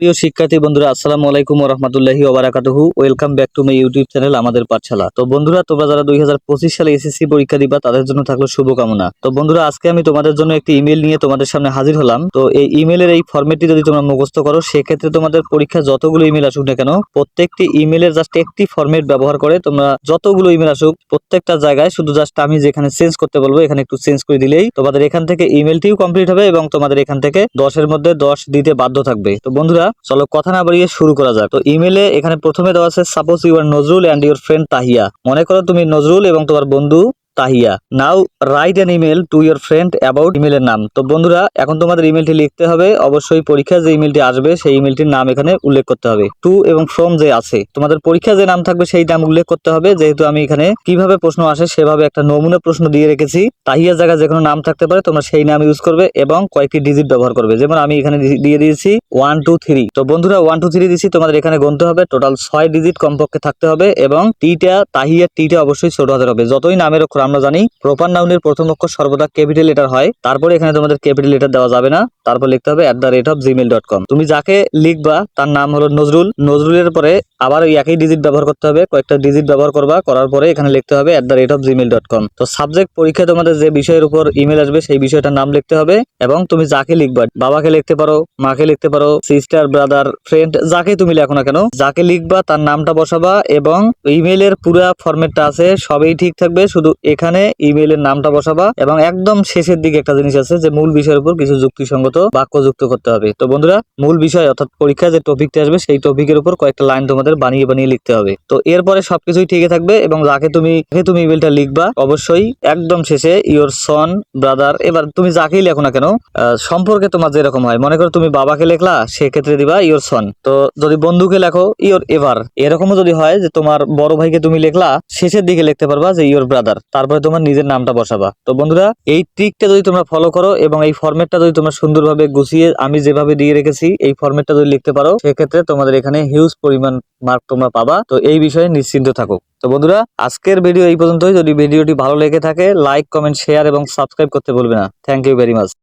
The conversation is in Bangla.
প্রিয় শিক্ষার্থী বন্ধুরা, আসসালামু আলাইকুম রহমতুল্লাহি ওবারাকাতুহু welcome back to my YouTube channel আমাদের পাঠশালা। তো বন্ধুরা, তোমরা যারা দুই হাজার পঁচিশ সালে এসএসসি পরীক্ষা দিবা, তাদের জন্য থাকল শুভকামনা। তো বন্ধুরা, আজকে আমি তোমাদের জন্য একটি ইমেল নিয়ে তোমাদের সামনে হাজির হলাম। তো এই ইমেলের এই ফরম্যাটটি যদি তোমরা মুখস্থ করো, সেক্ষেত্রে তোমাদের পরীক্ষা যতগুলো ইমেল আসুক না কেন, প্রত্যেকটি ইমেলের জাস্ট একটি ফরম্যাট ব্যবহার করে তোমরা যতগুলো ইমেল আসুক, প্রত্যেকটা জায়গায় শুধু জাস্ট আমি যেখানে চেঞ্জ করতে বলব, এখানে একটু চেঞ্জ করে দিলেই তোমাদের এখান থেকে ইমেলটিও কমপ্লিট হবে এবং তোমাদের এখান থেকে দশের মধ্যে দশ দিতে বাধ্য থাকবে। তো বন্ধুরা চলো কথা না বাড়িয়ে শুরু করা যাক। তো ইমেলে এখানে প্রথমে দেওয়া আছে suppose you are Nazrul and your friend Tahiya. মনে করো তুমি নজরুল এবং তোমার বন্ধু Tahiya. Now write an email to your friend about ইমেলের নাম। তো বন্ধুরা, এখন তোমাদের ইমেলটি লিখতে হবে। অবশ্যই পরীক্ষায় যে ইমেলটি আসবে, সেই ইমেলটির নাম এখানে উল্লেখ করতে হবে। টু এবং ফ্রম যে আছে। তোমাদের পরীক্ষা যে নাম থাকবে, সেই নাম উল্লেখ করতে হবে। যেহেতু আমি এখানে কীভাবে প্রশ্ন আসে, সেভাবে একটা নমুনা প্রশ্ন দিয়ে রেখেছি। তাহিয়ার জায়গায় যে কোনো নাম থাকতে পারে, তোমরা সেই নাম ইউজ করবে এবং কয়েকটি ডিজিট ব্যবহার করবে। যেমন আমি এখানে দিয়ে দিয়েছি ওয়ান টু থ্রি তো বন্ধুরা ওয়ান টু থ্রি দিয়েছি তোমাদের এখানে গুনতে হবে। টোটাল ছয় ডিজিট কমপক্ষে থাকতে হবে এবং টিটা তাহিয়ার টিটা অবশ্যই ছোট হাতের হবে। যতই নামের অক্ষর আমরা জানি প্রপার নাউনের প্রথম অক্ষর সর্বদা ক্যাপিটাল লেটার হয়। তারপরে এখানে তোমাদের ক্যাপিটাল লেটার দেওয়া যাবে না। তারপর লিখতে হবে at the rate of Gmail dot com তুমি যাকে লিখবা, তার নাম হলো নজরুল। নজরুলের পরে আবার একই ডিজিট ব্যবহার করতে হবে। কয়েকটা ডিজিট ব্যবহার করবা, করার পরে এখানে লিখতে হবে at the rate of Gmail dot com তো সাবজেক্ট পরীক্ষায় তোমাদের যে বিষয়ের উপর ইমেল আসবে, সেই বিষয়টার নাম লিখতে হবে এবং তুমি যাকে লিখবা, বাবাকে লিখতে পারো, মাকে লিখতে পারো সিস্টার ব্রাদার ফ্রেন্ড যাকে তুমি লেখো না কেন, যাকে লিখবা, তার নামটা বসাবা এবং ইমেলের পুরা ফরম্যাটটা আছে, সবই ঠিক থাকবে। শুধু এখানে ইমেলের নামটা বসাবা এবং একদম শেষের দিকে একটা জিনিস আছে যে মূল বিষয়ের উপর কিছু যুক্তিসঙ্গত বাক্য যুক্ত করতে হবে। তো বন্ধুরা, মূল বিষয় অর্থাৎ পরীক্ষায় যে টপিকটা আসবে সেই টপিকের উপর কয়েকটা লাইন তোমাদের বানিয়ে বানিয়ে লিখতে হবে। তো এরপরে সবকিছুই ঠিকই থাকবে এবং যাকে তুমি তুমি ইমেলটা লিখবা, অবশ্যই একদম শেষে ইওর সন ব্রাদার এবার তুমি যাকেই লেখো না কেন সম্পর্কে তোমার যেরকম হয়, মনে করো তুমি বাবাকে লেখলা, সেক্ষেত্রে দিবা ইওর সন তো যদি বন্ধুকে লেখো ইওর এভার এরকমও যদি হয় যে তোমার বড় ভাইকে তুমি লেখলা, শেষের দিকে লিখতে পারবা যে ইওর ব্রাদার তারপরে তোমার নিজের নামটা বসাবা। তো বন্ধুরা, এই ট্রিকটা যদি তোমরা ফলো করো এবং এই ফর্মেটটা যদি তোমরা সুন্দরভাবে গুছিয়ে আমি যেভাবে দিয়ে রেখেছি, এই ফর্মেটটা যদি লিখতে পারো, সেক্ষেত্রে তোমাদের এখানে হিউজ পরিমাণ মার্ক তোমরা পাবা। তো এই বিষয়ে নিশ্চিন্ত থাকো। তো বন্ধুরা, আজকের ভিডিও এই পর্যন্তই। যদি ভিডিওটি ভালো লেগে থাকে লাইক কমেন্ট শেয়ার এবং সাবস্ক্রাইব করতে ভুলবে না। Thank you very much